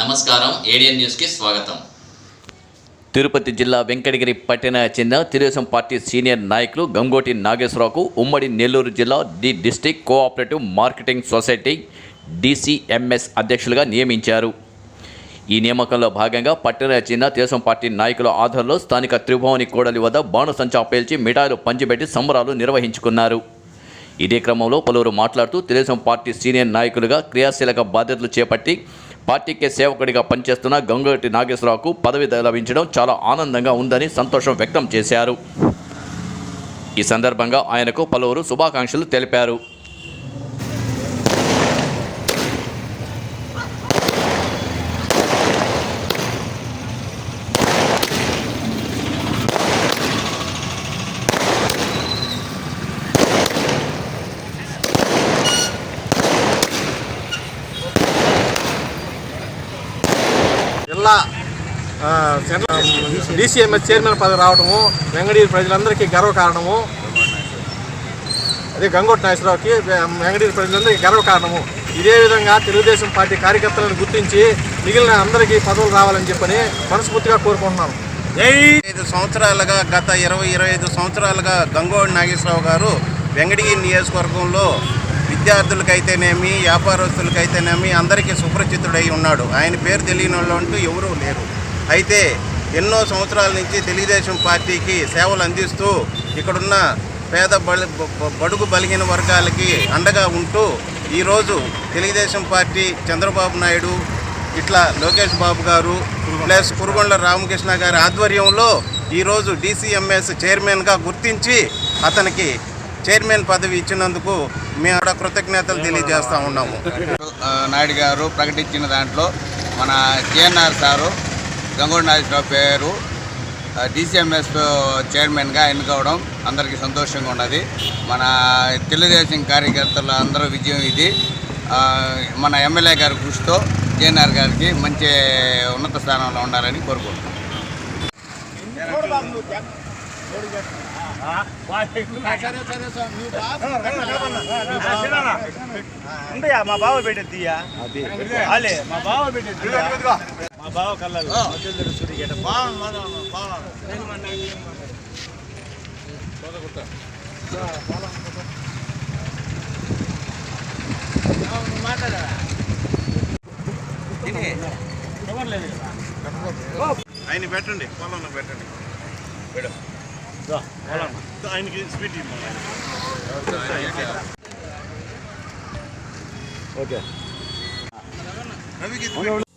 నమస్కారం. ఏడియన్ న్యూస్కి స్వాగతం. తిరుపతి జిల్లా వెంకటగిరి పట్టణ చెందిన తెలుగుదేశం పార్టీ సీనియర్ నాయకులు గంగోటి నాగేశ్వరరావుకు ఉమ్మడి నెల్లూరు జిల్లా D district cooperative marketing society DCMS అధ్యక్షులుగా నియమించారు. ఈ నియామకంలో భాగంగా పట్టణ చెందిన తెలుగుదేశం పార్టీ నాయకుల ఆధ్వర్యంలో స్థానిక త్రిభువని కోడలి వద్ద బాణసంచా పేల్చి మిఠాయిలు పంచిపెట్టి సంబరాలు నిర్వహించుకున్నారు. ఇదే క్రమంలో పలువురు మాట్లాడుతూ తెలుగుదేశం పార్టీ సీనియర్ నాయకులుగా క్రియాశీలక బాధ్యతలు చేపట్టి పార్టీకే సేవకుడిగా పనిచేస్తున్న గంగోటి నాగేశ్వరరావుకు పదవి లభించడం చాలా ఆనందంగా ఉందని సంతోషం వ్యక్తం చేశారు. ఈ సందర్భంగా ఆయనకు పలువురు శుభాకాంక్షలు తెలిపారు. జిల్లా చైర్మన్ పదవి రావడము వెంగడీరు ప్రజలందరికీ గర్వకారణము అదే గంగోట్ నాగేశ్వరరావుకి వెంగడీరు ప్రజలందరికీ గర్వకారణము ఇదే విధంగా తెలుగుదేశం పార్టీ కార్యకర్తలను గుర్తించి మిగిలిన అందరికీ పదవులు రావాలని చెప్పని మనస్ఫూర్తిగా కోరుకుంటున్నాను. ఐదు సంవత్సరాలుగా గత ఇరవై ఇరవై ఐదు సంవత్సరాలుగా గంగోడి నాగేశ్వరరావు గారు వెంగడగిరి నియోజకవర్గంలో విద్యార్థులకైతేనేమి వ్యాపారస్తులకైతేనేమి అందరికీ సుపరిచితుడై ఉన్నాడు. ఆయన పేరు తెలియని వాళ్ళు అంటూ ఎవరూ లేరు. అయితే ఎన్నో సంవత్సరాల నుంచి తెలుగుదేశం పార్టీకి సేవలు అందిస్తూ ఇక్కడున్న పేద బ- బడుగు బలిగిన వర్గాలకి అండగా ఉంటూ ఈరోజు తెలుగుదేశం పార్టీ చంద్రబాబు నాయుడు ఇట్లా లోకేష్ బాబు గారు ప్లస్ కురుగొండ రామకృష్ణ గారి ఆధ్వర్యంలో ఈరోజు డీసీఎంఎస్ చైర్మన్గా గుర్తించి అతనికి చైర్మన్ పదవి ఇచ్చినందుకు మేము ఆడ కృతజ్ఞతలు తెలియజేస్తూ ఉన్నాము. నాయుడు గారు ప్రకటించిన దాంట్లో మన కేఎన్ఆర్ సారు గంగోడి నాగేశ్వరరావు పేరు డిసిఎంఎస్ చైర్మన్గా ఎన్నుకోవడం అందరికీ సంతోషంగా ఉన్నది. మన తెలుగుదేశం కార్యకర్తల అందరూ విజయం ఇది. మన ఎమ్మెల్యే గారి కృషితో కేఎన్ఆర్ గారికి మంచి ఉన్నత స్థానంలో ఉండాలని కోరుకుంటున్నాం. మా బావ పెట్టేదియా అలే మా బావ పెట్టేది మా బావ కళ్ళలు సూర్య ఆయన పెట్టండి పొలంలో పెట్టండి. ఆయనకి స్వీట్ రవికి